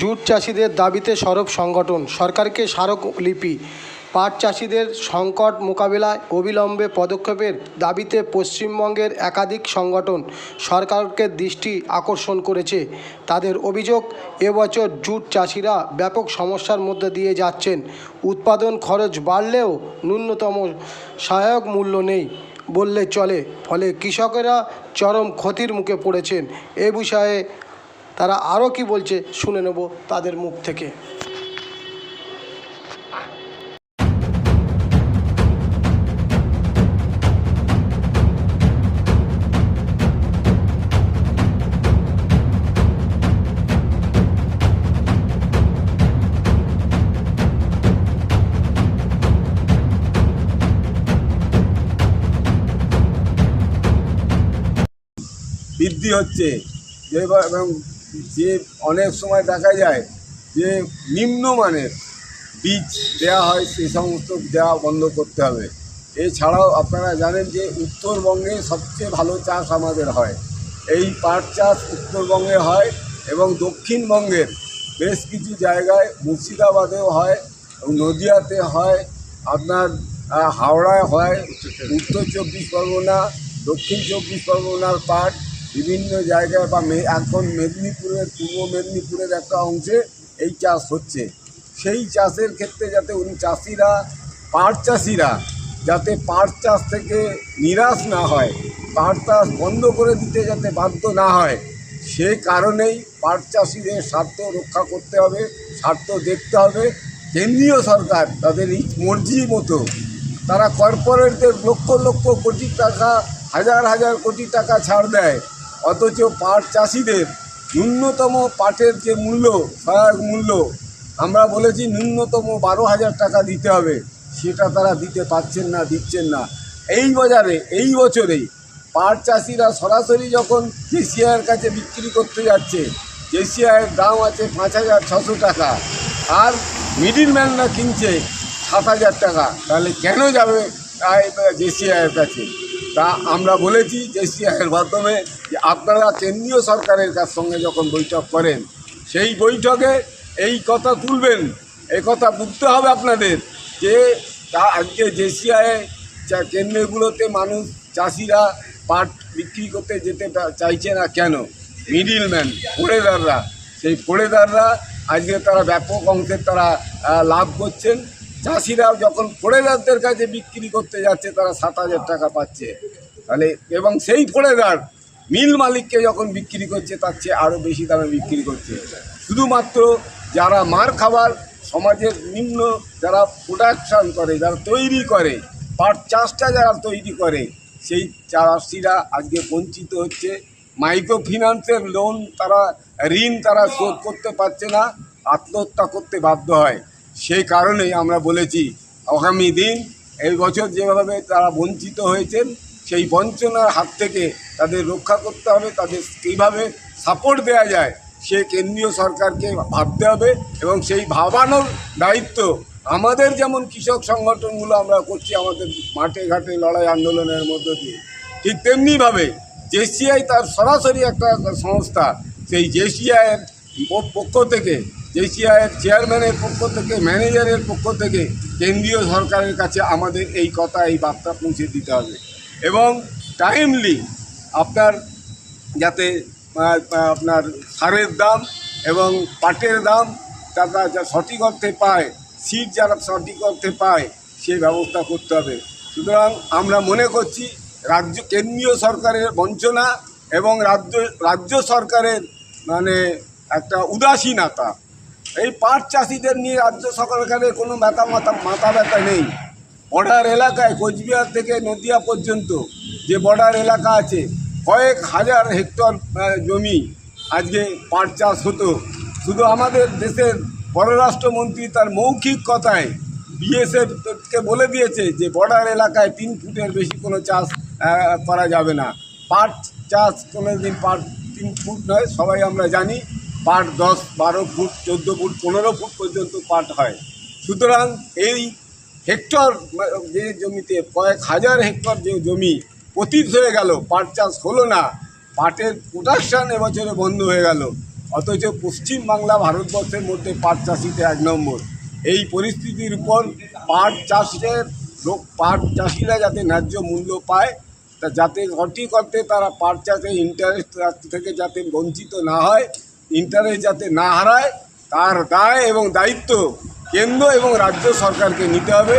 Jute চাষিদের দাবিতে সরব সংগঠন, সরকারকে স্মারকলিপি পাট চাষিদের সংকট মোকাবেলায় অবিলম্বে পদক্ষেপের দাবিতে পশ্চিমবঙ্গের একাধিক সংগঠন সরকারকে দৃষ্টি আকর্ষণ করেছে। তাদের অভিযোগ, এবছর জুট চাষিরা ব্যাপক সমস্যার মধ্যে দিয়ে যাচ্ছেন। উৎপাদন খরচ বাড়লেও ন্যূনতম সহায়ক মূল্য নেই বললে চলে। ফলে কৃষকেরা চরম ক্ষতির মুখে পড়েছেন। এ বিষয়ে তারা আরও কি বলছে শুনে নেব তাদের মুখ থেকে। বৃদ্ধি হচ্ছে। এবং যে অনেক সময় দেখা যায় যে নিম্নমানের বীজ দেওয়া হয় সেই সমস্ত দেওয়া বন্ধ করতে হবে। এছাড়াও আপনারা জানেন যে উত্তরবঙ্গে সবচেয়ে ভালো চাষ আমাদের হয়। এই পাট চাষ উত্তরবঙ্গে হয় এবং দক্ষিণবঙ্গের বেশ কিছু জায়গায় মুর্শিদাবাদেও হয় নদিয়াতে হয়। আপনার হাওড়ায় হয়, উত্তর চব্বিশ পরগনা, দক্ষিণ চব্বিশ পরগনার পাট। বিভিন্ন জায়গায় বা এখন মেদিনীপুরের, পূর্ব মেদিনীপুরের একটা অংশে এই চাষ হচ্ছে। সেই চাষের ক্ষেত্রে যাতে উনি চাষিরা, পাট চাষিরা যাতে পাট চাষ থেকে নিরাশ না হয়, পাট চাষ বন্ধ করে দিতে যাতে বাধ্য না হয়, সে কারণেই পাট চাষিদের স্বার্থ রক্ষা করতে হবে, স্বার্থ দেখতে হবে। কেন্দ্রীয় সরকার তাদের মর্জি মতো, তারা কর্পোরেটদের লক্ষ লক্ষ কোটি টাকা, হাজার হাজার কোটি টাকা ছাড় দেয়। অথচ পাট চাষিদের ন্যূনতম পাটের যে মূল্য, সহায়ক মূল্য, আমরা বলেছি ন্যূনতম বারো হাজার টাকা দিতে হবে। সেটা তারা দিতে পারছেন না, দিচ্ছেন না। এই বাজারে, এই বছরেই পাট চাষিরা সরাসরি যখন জেসিআইয়ের কাছে বিক্রি করতে যাচ্ছে জেসিআইয়ের দাম আছে পাঁচ হাজার ছশো টাকা, আর মিডিলম্যানরা কিনছে সাত হাজার টাকা, তাহলে কেন যাবে জেসিআইয়ের কাছে? তা আমরা বলেছি জেসিআইয়ের মাধ্যমে যে আপনারা কেন্দ্রীয় সরকারের কাছ সঙ্গে যখন বৈঠক করেন, সেই বৈঠকে এই কথা তুলবেন, এই কথা বুঝতে হবে আপনাদের যে তা আজকে জেসিআই কেন্দ্রগুলোতে মানুষ চাষিরা পাট বিক্রি করতে যেতে চাইছে না কেন? মিডিলম্যান পোড়েদাররা সেই পোড়েদাররা আজকে তারা ব্যাপক অংশের তারা লাভ করছেন। চাষিরা যখন পোড়েদারদের কাছে বিক্রি করতে যাচ্ছে, তারা সাত হাজার টাকা পাচ্ছে। তাহলে এবং সেই পোড়েদার মিল মালিককে যখন বিক্রি করছে, তার চেয়ে আরও বেশি দামে বিক্রি করছে। শুধুমাত্র যারা মার খাবার, সমাজের নিম্ন যারা প্রোডাকশান করে, যারা তৈরি করে, পাট চাষটা যারা তৈরি করে, সেই চাষিরা আজকে বঞ্চিত হচ্ছে। মাইক্রো ফিন্যান্সের লোন তারা, ঋণ তারা শোধ করতে পারছে না, আত্মহত্যা করতে বাধ্য হয়। সেই কারণেই আমরা বলেছি, আগামী দিন এই বছর যেভাবে তারা বঞ্চিত হয়েছেন সেই বঞ্চনার হাত থেকে তাদের রক্ষা করতে হবে, তাদের কীভাবে সাপোর্ট দেওয়া যায়, সে কেন্দ্রীয় সরকারকে ভাবতে হবে এবং সেই ভাবানোর দায়িত্ব আমাদের যেমন কৃষক সংগঠনগুলো আমরা করছি আমাদের মাঠে ঘাটে লড়াই আন্দোলনের মধ্য দিয়ে। ঠিক তেমনিভাবে জেসিআই তার সরাসরি একটা সংস্থা, সেই জেসিআইয়ের পক্ষ থেকে জেসিআইয়ের চেয়ারম্যানের পক্ষ থেকে ম্যানেজারের পক্ষ থেকে কেন্দ্রীয় সরকারের কাছে আমাদের এই কথা, এই বার্তা পৌঁছে দিতে হবে। এবং টাইমলি আপনার যাতে আপনার সারের দাম এবং পাটের দাম তারা যা সঠিক অর্থে পায় সিট যারা সঠিক অর্থে পায় সেই ব্যবস্থা করতে হবে। সুতরাং আমরা মনে করছি রাজ্য, কেন্দ্রীয় সরকারের বঞ্চনা এবং রাজ্য রাজ্য সরকারের মানে একটা উদাসীনতা। এই পাট চাষিদের নিয়ে রাজ্য সরকারের কোনো মাথা মাথা মাথা ব্যথা নেই। বর্ডার এলাকায় কোচবিহার থেকে নদিয়া পর্যন্ত যে বর্ডার এলাকা আছে, কয়েক হাজার হেক্টর জমি আজকে পাট চাষ হতো। শুধু আমাদের দেশের পররাষ্ট্রমন্ত্রী তার মৌখিক কথায় বিএসএফকে বলে দিয়েছে যে, বর্ডার এলাকায় তিন ফুটের বেশি কোনো চাষ করা যাবে না। পাট চাষ কোনো দিন পাট তিন ফুট নয়, সবাই আমরা জানি, পাট দশ, বারো ফুট, চোদ্দ ফুট, পনেরো ফুট পর্যন্ত পাট হয়। সুতরাং এই হেক্টর, যে জমিতে কয়েক হাজার হেক্টর যে জমি পতিত হয়ে গেল, পাট চাষ হলো না, পাটের প্রোডাকশান এবছরে বন্ধ হয়ে গেল। অথচ পশ্চিমবাংলা ভারতবর্ষের মধ্যে পাট চাষিতে এক নম্বর। এই পরিস্থিতির উপর পাট চাষের লোক, পাট চাষিরা যাতে ন্যায্য মূল্য পায়, তা যাতে সঠিক অর্থে তারা পাট চাষে ইন্টারেস্ট থেকে যাতে বঞ্চিত না হয় ইন্টারেস্ট যাতে না হারায়, তার দায় এবং দায়িত্ব কেন্দ্র এবং রাজ্য সরকারকে নিতে হবে।